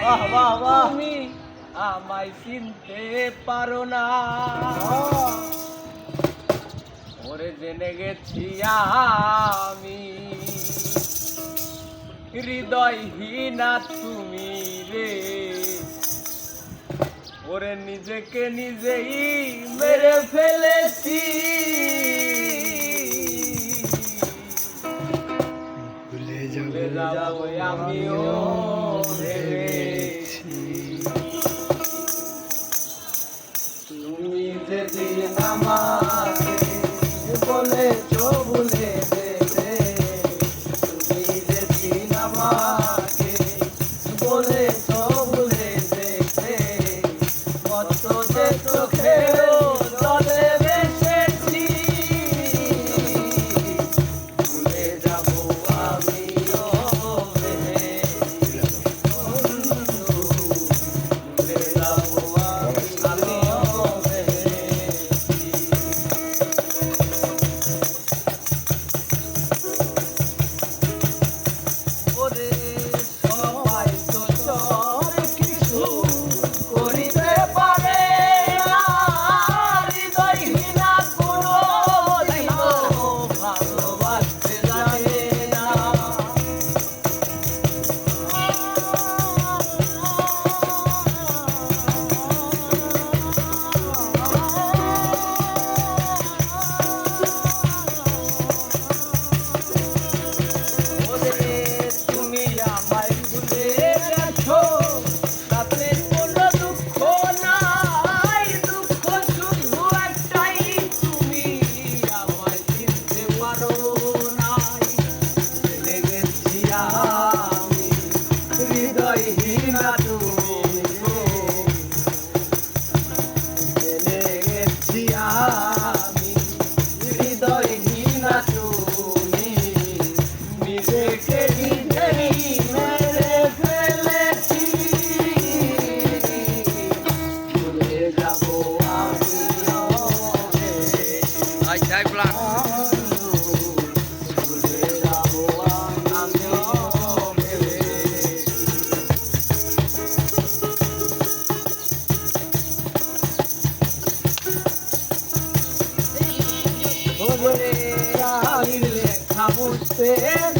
তুমি আমায় চিনতে পারো না। ওরে জেনে গেছি আমি। হৃদয়হীনা তুমি রে। ওরে নিজেকে নিজেই মেরে ফেলেছি। ভুলে যাবে আমিও তুমি আমার Dai Blanco. Yeah.